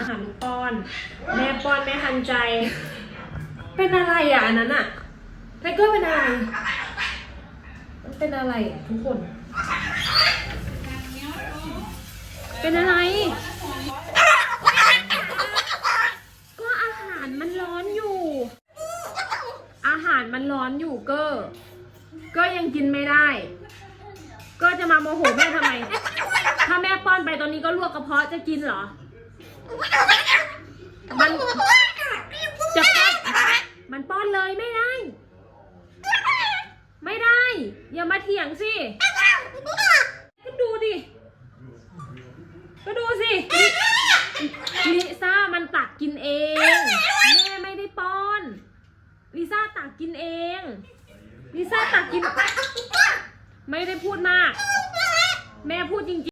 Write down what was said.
อาหารลูกป้อน แม่ป้อนแม่ทันใจ เป็นอะไรอะอันนั้นอะไทเกอร์เป็นอะไรมันเป็นอะไรอะทุกคน เป็นอะไร ก็อาหารมันร้อนอยู่ อาหารมันร้อนอยู่เกอร์ก็ยังกินไม่ได้ ก็จะมาโมโหแม่ทำไม ถ้าแม่ป้อนไปตอนนี้ก็ลวกกระเพาะจะกินเหรอ มันจะป้อนมันป้อนเลยไม่ได้ ไม่ได้ อย่ามาเถียงสิ ก็ดูดิ ก็ดูสิ ลิซ่ามันตักกินเอง แม่ไม่ได้ป้อน ลิซ่าตักกินเอง ลิซ่าตักกิน ไม่ได้พูดมาก แม่พูดจริง